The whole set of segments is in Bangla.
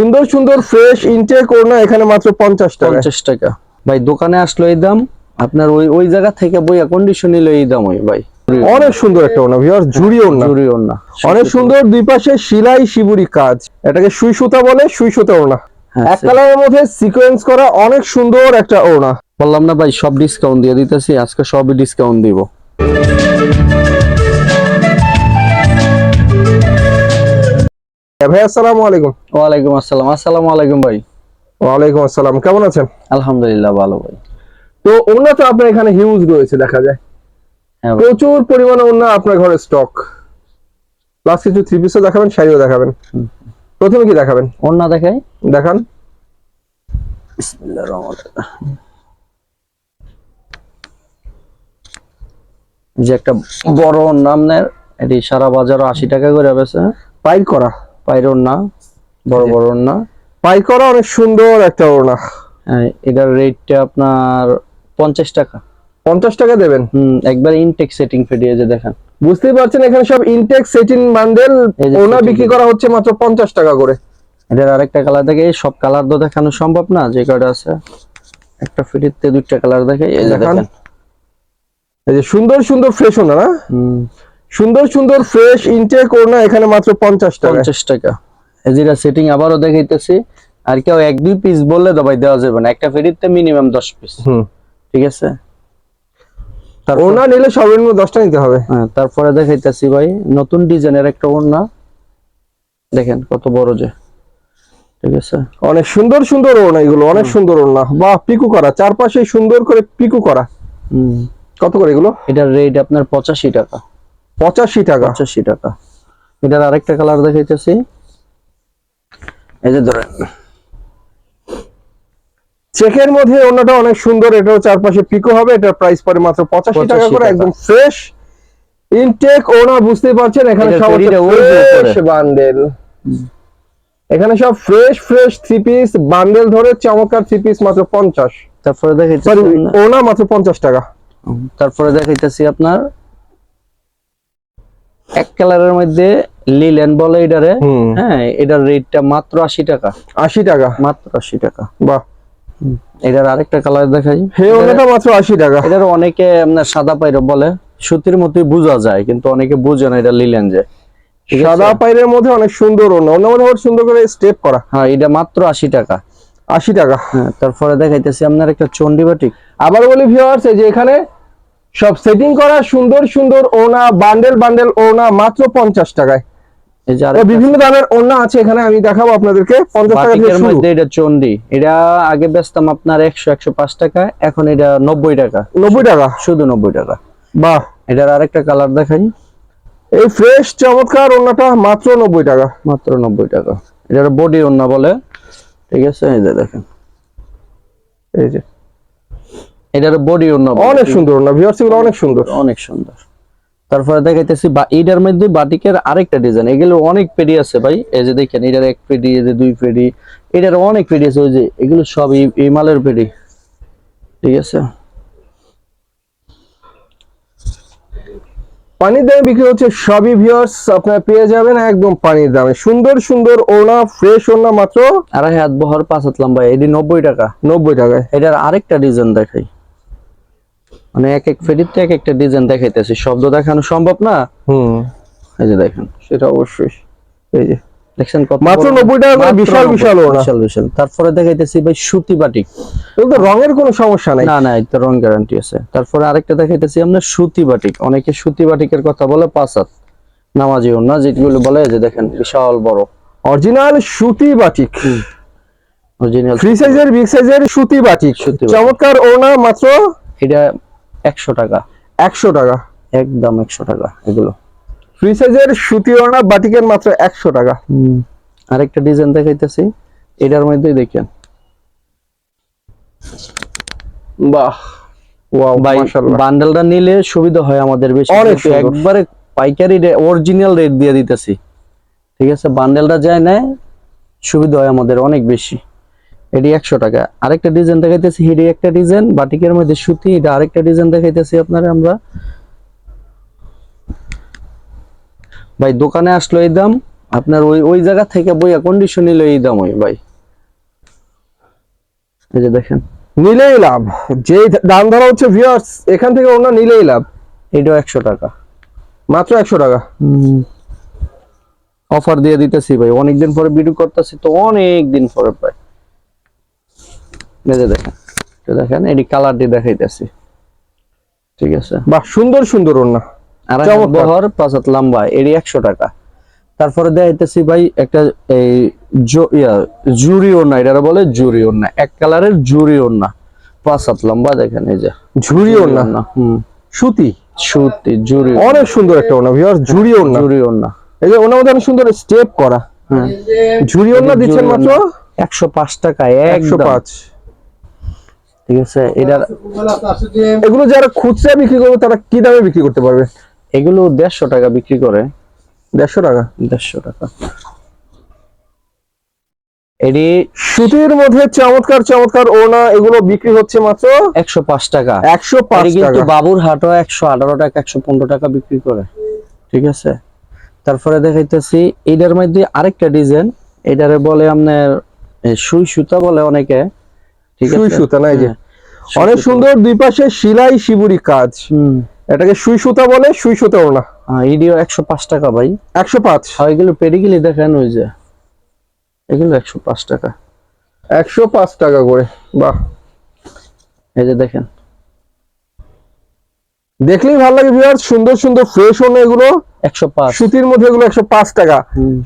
সুন্দর সুন্দর ফ্রেশ ইনটেক ওড়না এখানে মাত্র পঞ্চাশ টাকা। পঞ্চাশ টাকা। ভাই দোকানে আসলো এই দাম আপনার ওই ওই জায়গা থেকে বইয়া কন্ডিশন নিলে এই দাম ওই ভাই। অনেক সুন্দর একটা ওনা ভিউয়ার ঝুড়ি ওড়না। জরুরি না অনেক সুন্দর দুই পাশে সেলাই শিবুরি কাজ। এটাকে সুই সুতা বলে সুই সুতা ওড়না। হ্যাঁ, এক কালারের মধ্যে সিকোয়েন্স করা অনেক সুন্দর একটা ওনা বললাম না ভাই সব ডিসকাউন্ট দিয়ে দিতেছি আজকে সবই ডিসকাউন্ট দিব। ভাই আসসালামু আলাইকুম। ওয়ালাইকুম আসসালাম। আসসালামু আলাইকুম ভাই। ওয়ালাইকুম আসসালাম কেমন আছেন? আলহামদুলিল্লাহ ভালো ভাই। তো ওড়না তো আপনার এখানে হিউজ রয়েছে দেখা যায়। হ্যাঁ প্রচুর পরিমাণে ওড়না আপনার ঘরে স্টক প্লাস কিছু থ্রি পিসও দেখাবেন শাড়িও দেখাবেন। প্রথমে কি দেখাবেন? ওড়না দেখাই। দেখান। বিসমিল্লাহির রহমানির রহিম। যে একটা বড় নামনের এটি সারা বাজার আশি টাকা করে বেছে পাই করা। পাইর ওড়না বড় বড় ওড়না। পাই করা অনেক সুন্দর একটা ওড়না। হ্যাঁ, এটার রেটটা আপনার পঞ্চাশ টাকা। পঞ্চাশ টাকা দেবেন? হুম একবার ইনটেক সেটিং ফেডিয়ে যে দেখেন। বুঝতেই পারছেন এখানে সব ইনটেক সেটিন বান্ডেল setting বিক্রি করা হচ্ছে মাত্র পঞ্চাশ টাকা করে। এটার আরেকটা কালার দেখে সব কালার তো দেখানো সম্ভব না যে কয়টা আছে। একটা ফিটিতে দুইটা কালার দেখে এই দেখেন। এই যে সুন্দর সুন্দর ফ্রেশ ওড়না না? হুম। সুন্দর সুন্দর ফ্রেশ ইনটেক ওড়না এখানে মাত্র পঞ্চাশ টাকা। পঞ্চাশ টাকা। এই যেটা সেটিং আবারও দেখাইতেছি। আর কেউ এক দুই পিস বললে ভাই দেওয়া যাবে না। একটা ফেরিতে মিনিমাম দশ পিস হুম। ঠিক আছে? ওড়না নিলে সর্বনিম্ন দশটা নিতে হবে। হ্যাঁ তারপরে দেখাইতেছি ভাই নতুন ডিজাইনের একটা ওড়না। দেখেন কত বড় যে। ঠিক আছে? অনেক সুন্দর সুন্দর ওড়না এগুলো অনেক সুন্দর ওড়না। বা পিকু করা। চারপাশে সুন্দর করে পিকু করা। হুম। কত করে এগুলো? এটার রেট আপনার পঁচাশি টাকা। পঁচাশি টাকা। পঁচাশি টাকা। এটার আরেকটা কালার দেখাইতেছি। এই যে ধরেন। চেকের মধ্যে ওড়নাটা অনেক সুন্দর এটাও চারপাশে পিকো হবে এটার প্রাইস পড়ে মাত্র পঁচাশি টাকা করে একদম ফ্রেশ ইনটেক ওড়না বুঝতেই পারছেন এখানে সব ফ্রেশ বান্ডেল এখানে সব fresh fresh three piece bundle ধরে চমৎকার থ্রি পিস মাত্র পঞ্চাশ। তারপরে দেখাইতেছি ওড়না মাত্র পঞ্চাশ টাকা। তারপরে দেখাইতেছি আপনার। এক কালারের মধ্যে লিলেন বলে এটারে হ্যাঁ এটার রেটটা মাত্র আশি টাকা। আশি টাকা? মাত্র আশি টাকা। বাহ। এটার আরেকটা কালার দেখাই। মাত্র আশি টাকা। এটার অনেকে আপনার সাদা পাইরো বলে সুতির মতোই বোঝা যায় কিন্তু অনেকে বুঝে না এটা লিলেন যে? সাদা পাইরের মধ্যে অনেক সুন্দর ওড়না ওড়নার মধ্যে সুন্দর করে স্টেপ করা। হ্যাঁ এটা মাত্র আশি টাকা। আশি টাকা। হ্যাঁ তারপরে দেখাইতেছি আপনার একটা চন্ডী বাটিক আবার বলি ভিউয়ার্স যে এখানে সব সেটিং করা সুন্দর সুন্দর ওড়না বান্ডেল বান্ডেল ওড়না মাত্র পঞ্চাশ টাকায়। বিভিন্ন দামের ওড়না আছে এখানে আমি দেখাবো আপনাদেরকে। পঞ্চাশ মধ্যে এটা চন্ডী। এটা আগে বেচতাম আপনার একশো একশো পাঁচ টাকা এখন এটা নব্বই টাকা। নব্বই টাকা? শুধু নব্বই টাকা। বাহ। এটার আরেকটা কালার দেখাই। এই ফ্রেশ চমৎকার ওড়নাটা মাত্র নব্বই টাকা। মাত্র নব্বই টাকা। এটার বডি ওন্না বলে। ঠিক আছে এই যে দেখেন। এই যে। এটার বডি বলে। অনেক সুন্দর ওড়না ভিউয়ার্স এগুলো অনেক সুন্দর। অনেক সুন্দর। তারপরে দেখাইতেছি বা এটার মধ্যে বাটিকের আরেকটা ডিজাইন এগুলো অনেক পেডি আছে ভাই। এই যে দেখেন এটার এক পেডি এই যে দুই পেডি এটার অনেক পেডি আছে ওই যে এগুলো সব এই- মালের পেডি ঠিক আছে? পানির দামে বিক্রি হচ্ছে সবই ভিউয়ার্স আপনারা পেয়ে যাবেন একদম পানির দামে। সুন্দর সুন্দর ওড়না ফ্রেশ ওড়না মাত্র আড়াই হাত বহর পাঁচ হাত লম্বা এটি নব্বই টাকা। নব্বই টাকা এটার আরেকটা ডিজাইন দেখাই। মানে এক এক ফেডিতে এক একটা ডিজাইন দেখাইতেছি। শব্দ দেখানো সম্ভব না? হুম। এই যে দেখেন সেটা অবশ্যই। এই যে দেখছেন কত মাত্র বড়? 90 টাকা করে বিশাল বিশাল ওড়না। বিশাল বিশাল। তারপরে দেখাইতেছি ভাই সুতি বাটিক। তো রঙের কোনো সমস্যা নাই। না না এটা রং গ্যারান্টি আছে। তারপরে আরেকটা দেখাইতেছি আমরা সুতি বাটিক। অনেকে সুতি বাটিকের কথা বলে পাঁচ হাত। নামাজি না যেগুলো বলে যে দেখেন বিশাল বড়। অরিজিনাল সুতি বাটিক। অরিজিনাল ফ্রি সাইজের বিগ সাইজের সুতি বাটিক। সুতি বাটিক। চমৎকার ওড়না মাত্র এটা একশো টাকা। একশো টাকা। একদম একশো টাকা এগুলো। ফ্রি সাইজের সুতি ওড়না বাটিকের মাত্র একশো টাকা। আরেকটা ডিজাইন দেখাইতেছি এটার মধ্যেই দেখেন। বাহ বান্ডেলটা নিলে সুবিধা হয় আমাদের বেশি। একবারে পাইকারি অরিজিনাল রেট দিয়ে দিতেছি। ঠিক আছে বান্ডেলটা যায় না সুবিধা হয় আমাদের অনেক বেশি। এটি একশো টাকা। আরেকটা ডিজাইন দেখাইতেছি হেডি একটা ডিজাইন বাটিকের মধ্যে সুতি এটা আরেকটা ডিজাইন দেখাইতেছি আপনারা আমরা। ভাই দোকানে আসলো এই দাম আপনার ওই ওই জায়গা থেকে বইয়া কন্ডিশন নিলে এই দাম ওই ভাই। এই যে দেখেন। নিলেই লাভ। যে দাম ধরা হচ্ছে ভিউয়ার্স এখান থেকে ওনা নিলেই লাভ। এটাও একশো টাকা। মাত্র একশো টাকা। অফার দিয়ে দিতেছি ভাই অনেকদিন পরে ভিডিও করতেছি তো অনেক দিন পরে প্রায় যে দেখেন দেখেন এটি কালারটি দেখাইতেছি। ঠিক আছে? বাহ সুন্দর সুন্দর আর বহর পাঁচ হাত লম্বা এটি একশো টাকা। তারপরে দেখাইতেছি ভাই একটা এই জুরি ওড়না এটা বলে জুরি ওড়না। এক কালারের জুরি ওড়না পাঁচ হাত লম্বা দেখেন এই যে। ঝুড়ি ওনা হুম। সুতি? সুতি জুরি অনেক সুন্দর একটা ওনা ভিউয়ার্স ঝুড়ি ওনা জুরি ওড়না। এই যে ওনার মধ্যে অনেক সুন্দর স্টেপ করা। হ্যাঁ। ঝুড়ি ওনা দিচ্ছেন মাত্র? একশো পাঁচ টাকা একশো পাঁচ। ঠিক আছে? এটার এগুলো যারা খুচরা বিক্রি করবে তারা কি দামে বিক্রি করতে পারবে? এগুলো দেড়শো টাকা বিক্রি করে। দেড়শো টাকা? দেড়শো টাকা। এটি সুতির মধ্যে চমৎকার চমৎকার ওনা এগুলো বিক্রি হচ্ছে মাত্র একশো পাঁচ টাকা। একশো পাঁচ কিন্তু টাকা। বাবুর হাটও একশো আঠারো টাকা একশো পনেরো টাকা বিক্রি করে। ঠিক আছে? তারপরে দেখাইতেছি এটার মধ্যে আরেকটা ডিজাইন। এটারে বলে আপনার সুই সুতা বলে অনেকে। সুই সুতা না এই যে? হ্যাঁ, অনেক সুন্দর দুই পাশে সিলাই শিবুরি কাজ। এটাকে সুই সুতা বলে সুই সুতা ওনা হ্যাঁ, একশো পাঁচ টাকা ভাই। একশো পাঁচ। আর এগুলো পেডিগিলি দেখেন ওই যে। এগুলো একশো পাঁচ টাকা। একশো পাঁচ টাকা করে বাহ। এই যে দেখেন। দেখলেই ভালো লাগে ভিউয়ার সুন্দর সুন্দর ফ্রেশ ওনা এগুলো। একশো পাঁচ। সুতির মধ্যে এগুলো একশো পাঁচ টাকা।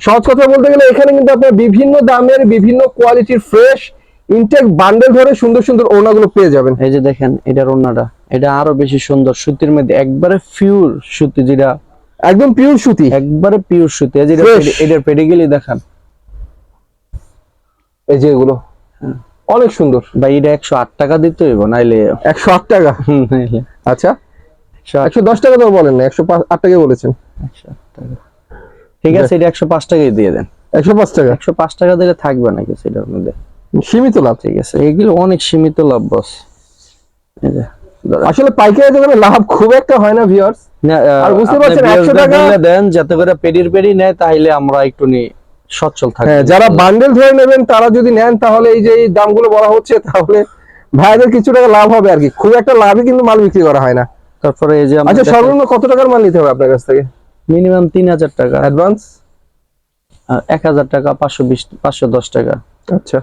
সহজ কথা বলতে গেলে এখানে কিন্তু আপনার বিভিন্ন দামের বিভিন্ন কোয়ালিটির ফ্রেশ ইনটেক বান্ডেল ধরে সুন্দর সুন্দর ওনাগুলো পেয়ে যাবেন। এই যে দেখেন এটার ওড়নাটা। এটা আরও বেশি সুন্দর সুতির মধ্যে একবারে পিওর সুতি যেটা একদম পিওর সুতি। একবারে পিওর সুতি। এই যে এটার পেডিগিলি দেখান। এই যে এগুলো। অনেক সুন্দর। ভাই এটা একশো আট টাকা দিতে হইব নাইলে একশো আট টাকা? হুম, নাইলে। আচ্ছা। একশো আট একশো দশ টাকা তো বলেন না একশো পাঁচ- আট টাকা বলেছেন। একশো আট টাকা। ঠিক আছে এটা একশো পাঁচ টাকাই দিয়ে দেন। একশো পাঁচ টাকা। একশো পাঁচ টাকা দিলে থাকবে নাকি সেটার মধ্যে? সীমিত লাভ। ঠিক আছে এগুলো অনেক সীমিত লাভ বস। আসলে পাইকারি দোকানে লাভ খুব একটা হয় না ভিউয়ার্স আর বুঝতে পারছেন, 100 টাকা- দেন যাতে করে পেডির পেডি নেয় তাহলে আমরা একটু নি সচ্ছল থাকব হ্যাঁ যারা বান্ডেল ধরে নেবেন তারা যদি নেন তাহলে এই যে এই দামগুলো বলা হচ্ছে তাহলে ভাইদের কিছু টাকা লাভ হবে আর কি। খুব একটা লাভই কিন্তু মাল বিক্রি করা হয় না। তারপরে এই যে আচ্ছা সর্বনিম্ন কত টাকার মাল নিতে হবে আপনার কাছ থেকে? মিনিমাম তিন হাজার টাকা। অ্যাডভান্স এক হাজার টাকা পাঁচশো বিশ পাঁচশো দশ টাকা। আচ্ছা।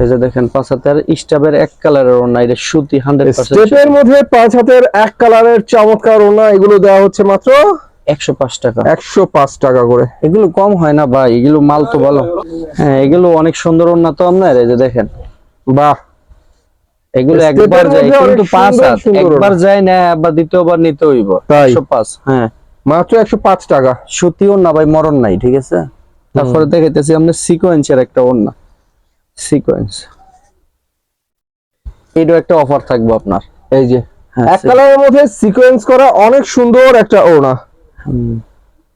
এই যে দেখেন পাঁচ হাতের স্টাবের এক কালারের ওনা এটা সুতি হান্ড্রেড স্টেপের মধ্যে পাঁচ হাতের এক কালারের চমৎকার ওনা এগুলো দেওয়া হচ্ছে মাত্র একশো পাঁচ টাকা। একশো পাঁচ টাকা করে। এগুলো কম হয় না ভাই এগুলো মাল তো ভালো। হ্যাঁ এগুলো অনেক সুন্দর ওনা তো আপনার এই যে দেখেন। বাহ। এগুলো একবার যায় কিন্তু পাঁচ হাত একবার যায় না আবার দ্বিতীয়বার নিতে হইব। তাই? একশো পাঁচ হ্যাঁ। মাত্র একশো পাঁচ টাকা। সুতি ওড়না ভাই মরণ নাই ঠিক আছে? তারপরে দেখাইতেছি আপনার সিকোয়েন্সের একটা ওড়না। সিকোয়েন্স এটাও একটা অফার থাকবে আপনার। এই যে হ্যাঁ, এক কালারের মধ্যে সিকোয়েন্স করা অনেক সুন্দর একটা ওনা হুম।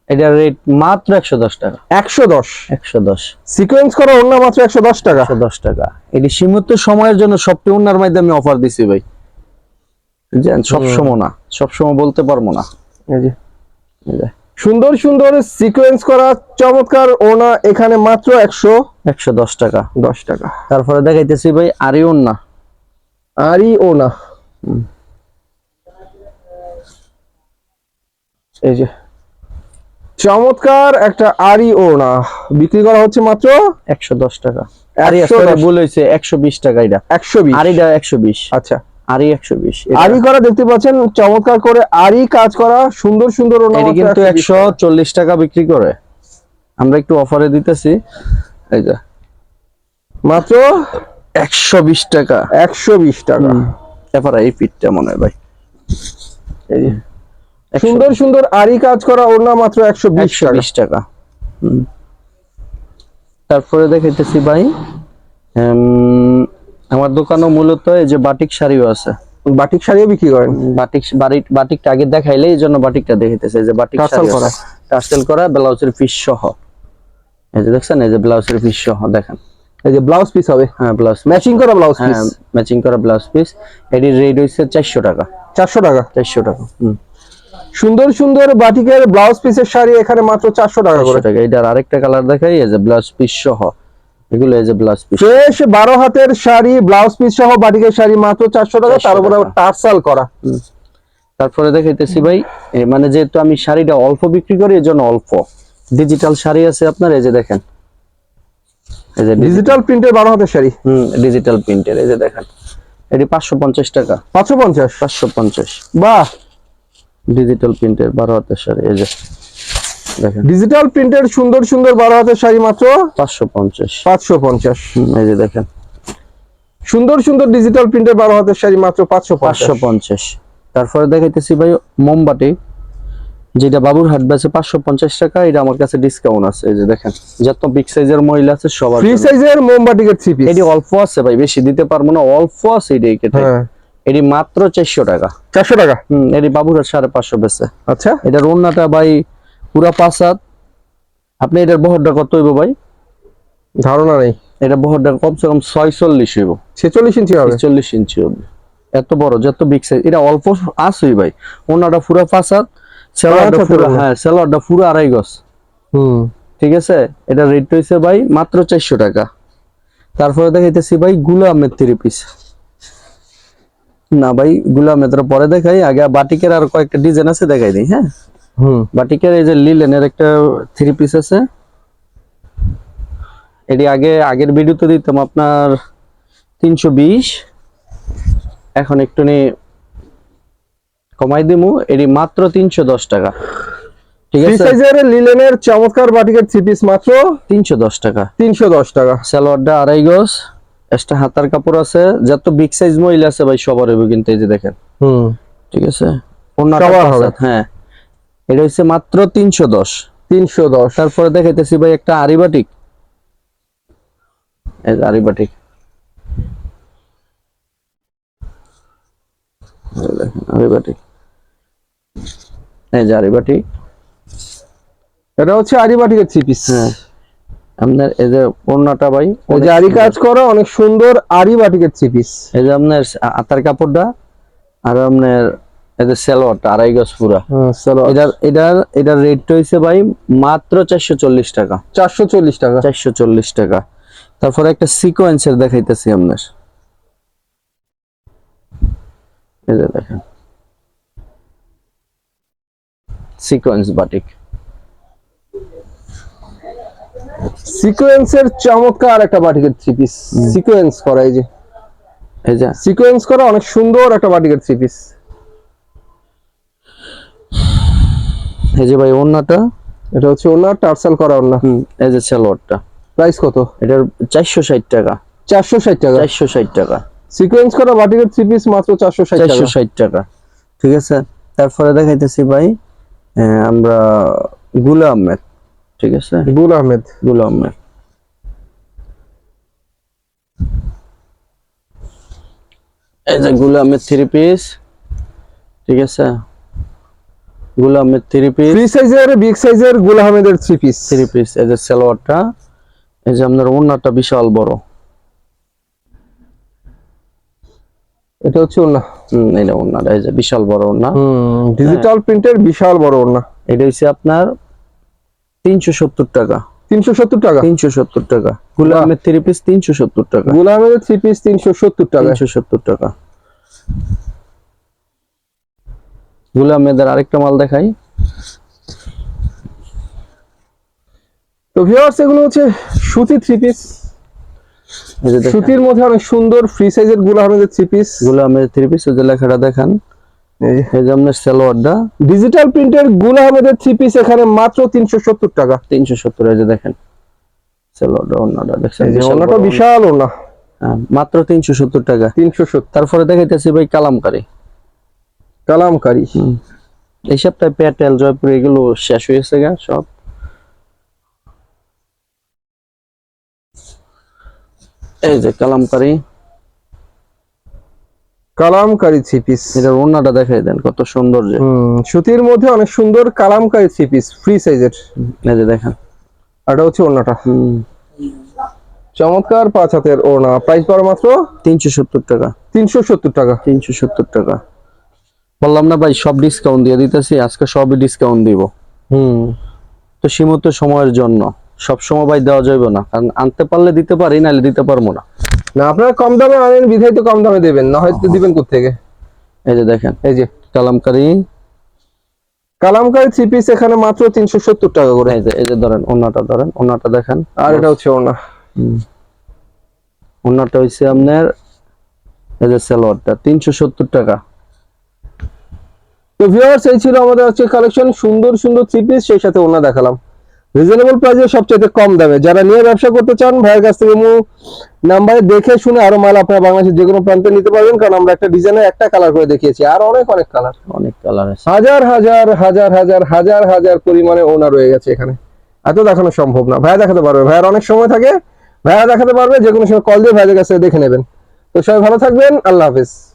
এটার রেট মাত্র একশো দশ টাকা। একশো দশ। একশো দশ। সিকোয়েন্স করা ওনা মাত্র একশো দশ টাকা। একশো দশ টাকা। এটি সীমিত সময়ের জন্য সবটি ওনার মাধ্যমে অফার দিছি ভাই। সব সময় না। সব সময় বলতে পারব না। এই যে। এই যে, সুন্দর সুন্দর সিকোয়েন্স করা চমৎকার ওনা এখানে মাত্র একশো একশো দশ টাকা। দশ টাকা। তারপরে দেখাইতেছি ভাই আরি ওড়না। আরই ওনা এই যে। চমৎকার একটা আরি ওনা বিক্রি করা হচ্ছে মাত্র একশো দশ টাকা। আরি 110 sorry, ভুল হয়েছে একশো বিশ টাকা এটা। একশো বিশ। আরিটা একশো বিশ। আচ্ছা। আরি একশো বিশ। আরি করা দেখতে পাচ্ছেন চমৎকার করে আরি কাজ করা সুন্দর সুন্দর ওনা কিন্তু 120 একশো চল্লিশ টাকা বিক্রি করে। আমরা একটু অফারে দিতেছি। এই যে। মাত্র একশো বিশ টাকা। একশো বিশ টাকা। এবার এই পিঠটা মনে হয় ভাই। এই সুন্দর সুন্দর আরি কাজ করা ওনা মাত্র একশো বিশ একশো টাকা বিশ টাকা। তারপরে দেখাইতেছি ভাই। আমার দোকানও মূলত এই যে বাটিক শাড়িও আছে। বাটিক শাড়িও বিক্রি করেন? বাটিক বাটিকটা আগে দেখাইলে এই জন্য বাটিকটা দেখাইতেছে এই যে বাটিক টার্সেল করা। টার্সেল করা ব্লাউজের পিস সহ। এই যে দেখছেন এই যে ব্লাউজের পিস সহ দেখেন। এই যে ব্লাউজ পিস হবে? হ্যাঁ ব্লাউজ ম্যাচিং করা ব্লাউজ পিস হ্যাঁ ম্যাচিং করা ব্লাউজ পিস এটির রেট হচ্ছে চারশো টাকা। চারশো টাকা? চারশো টাকা হুম। সুন্দর সুন্দর বাটিকের ব্লাউজ পিসের শাড়ি এখানে মাত্র চারশো টাকা করে। টাকা। এটার আরেকটা কালার দেখাই এই যে ব্লাউজ পিস সহ। এগুলো এই যে ব্লাউজ পিস ফ্রেশ বারো হাতের শাড়ি ব্লাউজ পিস সহ বাটিকের শাড়ি মাত্র চারশো টাকা তার উপরে। টার্সাল করা। তারপরে দেখাইতেছি ভাই মানে যেহেতু আমি শাড়িটা অল্প বিক্রি করি এজন্য অল্প। ডিজিটাল শাড়ি আছে আপনার এই যে দেখেন। এই যে ডিজিটাল প্রিন্টের বারো হাতের শাড়ি। হুম ডিজিটাল প্রিন্টের এই যে দেখেন। এটি পাঁচশো পঞ্চাশ টাকা। পাঁচশো পঞ্চাশ? পাঁচশো পঞ্চাশ। বাহ! ডিজিটাল প্রিন্টের বারো হাতের শাড়ি এই যে। ডিজিটাল প্রিন্টের সুন্দর সুন্দর বারো হাতের শাড়ি মাত্র পাঁচশো পঞ্চাশ। পাঁচশো পঞ্চাশ। এই যে দেখেন। সুন্দর সুন্দর ডিজিটাল প্রিন্টের বারো হাতের শাড়ি মাত্র পাঁচশো পাঁচশো পঞ্চাশ। তারপরে দেখাইতেছি ভাই মোমবাতি যেটা বাবুর হাট বেচে পাঁচশো পঞ্চাশ টাকা এটা আমার কাছে ডিসকাউন্ট আছে এই যে দেখেন। যত বিগ সাইজের মহিলা আছে সবার ফ্রি। সাইজের মোমবাটিকের থ্রি পিস এটি অল্প আছে ভাই বেশি দিতে পারব না অল্প আছে এটি এই কেটে হ্যাঁ। এটি মাত্র চারশো টাকা। চারশো টাকা? হম এটি বাবুর হাট সাড়ে পাঁচশো বেচে। আচ্ছা। এটার ওন্নাটা ভাই পুরা পাঁচ হাত। আপনি এটার বহরটা কত হইব ভাই? ধারণা নেই। এটা বহরটা কমসে কম ছয়চল্লিশ হইব। ছেচল্লিশ ইঞ্চি হবে। চল্লিশ ইঞ্চি হবে। এত বড় যত বিগ সাইজ এটা অল্প আসই ভাই। ওনাটা পুরো পাঁচ হাত। সেলোয়ারটা পুরো হ্যাঁ। সেলোয়ারটা পুরো আড়াই গজ। হুম। ঠিক আছে? এটা রেট হইছে ভাই মাত্র চারশো টাকা। তারপরে দেখাইতেছি ভাই গুলা আহমেদ থ্রি পিস না ভাই গুলা আহমেদের পরে দেখাই। আগে বাটিকের আর কয়েকটা ডিজাইন আছে দেখাই দিই হ্যাঁ? হুম। বাটিকের এই যে লিলেনের একটা থ্রি পিস আছে। এটি আগে আগের ভিডিওতে দিতাম আপনার তিনশো বিশ। এখন একটু কমাই দিমু। এটি মাত্র তিনশো দশ টাকা। ঠিক আছে? লিলেনের চমৎকার বাটিকের থ্রি পিস মাত্র তিনশো দশ টাকা। তিনশো দশ টাকা। সালোয়ারটা আড়াই গজ। একটা হাতার কাপড় আছে। যত বিগ সাইজ মহিলা আছে ভাই সবার হবে কিন্তু এই যে দেখেন। হুম। ঠিক আছে? হ্যাঁ। এটা হচ্ছে মাত্র তিনশো দশ। তিনশো দশ। তারপরে দেখাইতেছি ভাই একটা আরিবাটিক। এই যে আরিবাটিক। আরিবাটিক। এই যে আরিবাটিক। এটা হচ্ছে আরি বাটিকের থ্রি পিস হ্যাঁ। আপনার এই যে ওড়নাটা ভাই ওই যে আরি কাজ করা অনেক সুন্দর আরি বাটিকের থ্রি পিস এই যে আপনার আতার কাপড়টা আর আপনার আড়াই গজ পুরা। চলো এটার এটার এটার রেট হইছে ভাই মাত্র চারশো চল্লিশ টাকা। চারশো চল্লিশ টাকা। চারশো চল্লিশ টাকা। তারপরে একটা সিকোয়েন্সের দেখাইতেছি আপনার। এই যে দেখেন। সিকোয়েন্স বাটিক সিকোয়েন্সের চমৎকার একটা বাটিকের থ্রি পিস সিকোয়েন্স করা এই যে। এই যে। সিকোয়েন্স করা অনেক সুন্দর একটা বাটিকের থ্রি পিস এই যে ভাই ওড়নাটা এটা হচ্ছে ওনার টার্সাল করা ওনা হুম এই যে সালোয়ারটা প্রাইস কত? এটার চারশো ষাট টাকা। চারশো ষাট টাকা? চারশো ষাট টাকা। সিকোয়েন্স করা বাটিকের থ্রি পিস মাত্র চারশো ষাট চারশো টাকা ষাট টাকা। ঠিক আছে? তারপরে দেখাইতেছি ভাই আমরা গুলা আহমেদ। ঠিক আছে? গুল আহমেদ। গুলা আহমেদ। এই যে গুলা আহমেদ থ্রি পিস ঠিক আছে? Gul Ahmed three piece free সাইজের বিগ সাইজের গুল আহমেদের থ্রি পিস থ্রি পিস এই যে সালোয়ারটা এই যে আপনার ওড়নাটা বিশাল বড়। এটা হচ্ছে ওনা হম এই এই যে বিশাল বড় ওড়না। ডিজিটাল প্রিন্টের বিশাল বড় ওনা এটা হচ্ছে আপনার তিনশো সত্তর টাকা। তিনশো সত্তর টাকা? তিনশো সত্তর টাকা। গুলা বাহ। আহমেদ থ্রি পিস তিনশো সত্তর টাকা। গুল আহমেদের থ্রি পিস তিনশো সত্তর টাকা। তিনশো সত্তর টাকা। গুলা আহমেদের আরেকটা মাল দেখাই। তো ভিউয়ার্স এগুলো হচ্ছে সুতি থ্রি পিস সুতির মধ্যে অনেক সুন্দর ফ্রি সাইজের গুল আহমেদের থ্রি পিসগুলা আহমেদের থ্রি পিস যে লেখাটা দেখান। এই যে। আপনার সালোয়ারটা। ডিজিটাল প্রিন্টের গুল আহমেদের থ্রি পিস এখানে মাত্র তিনশো সত্তর টাকা। এই যে দেখেন। সালোয়ারটা দেখছেন? বিশাল হ্যাঁ, মাত্র তিনশো সত্তর টাকা। তিনশো সত্তর। তারপরে দেখাইতেছি ভাই কালামকারি। কালামকারি। এই সপ্তাহে পেটেল জয়পুর এগুলো শেষ হয়েছে গা সব। এই যে কালামকারি। কালামকারি থ্রি পিস এটার ওড়নাটা দেখাই দেন কত সুন্দর যে। সুতির মধ্যে অনেক সুন্দর কালামকারি থ্রি পিস ফ্রি সাইজের এই যে দেখেন। এটা হচ্ছে হুম। চমৎকার পাঁচ হাতের ওনা প্রাইস পড়ে মাত্র তিনশো সত্তর টাকা। তিনশো সত্তর টাকা। তিনশো সত্তর টাকা। বললাম না ভাই সব ডিসকাউন্ট দিয়ে দিতেছি আজকে সবই ডিসকাউন্ট দিব। হুম। তো সীমিত সময়ের জন্য সব সময় ভাই দেওয়া যাবে না। কারণ আনতে পারলে দিতে পারি নাহলে দিতে পারব না। না আপনারা কম দামে আনেন বিধায় তো কম দামে দেবেন না হয়তো দিবেন কোথেকে এই যে দেখেন এই যে। কালামকারি। কালামকারী থ্রি পিস এখানে মাত্র তিনশো সত্তর টাকা করে। এই যে এই যে ধরেন ওনাটা ধরেন ওনাটা দেখেন। আর এটা হচ্ছে ওনা ওনাটা হইছে আপনার এই যে সালোয়ারটা তিনশো সত্তর টাকা। তো ভিউয়ার্স এই ছিল আমাদের হচ্ছে কালেকশন সুন্দর সুন্দর থ্রি পিস সেই সাথে ওনা দেখালাম। রিজনেবল প্রাইসে সবচেয়ে কম দামে। যারা নিয়ে ব্যবসা করতে চান ভাইয়ের কাছ থেকে মু নাম্বারে দেখে শুনে আরও মাল আপনারা বাংলাদেশের যে কোনো প্রান্তে নিতে পারবেন কারণ আমরা একটা ডিজাইনের একটা কালার করে দেখিয়েছি আর অনেক অনেক কালার অনেক কালার আছে। হাজার হাজার হাজার হাজার হাজার হাজার পরিমাণে ওনা রয়ে গেছে এখানে। এত দেখানো সম্ভব না। ভাইয়া দেখাতে পারবে। ভাইয়ার অনেক সময় থাকে। ভাইয়া দেখাতে পারবে যে কোনো সময় কল দিয়ে ভাইয়াদের কাছে দেখে নেবেন। তো সবাই ভালো থাকবেন। আল্লাহ হাফিজ।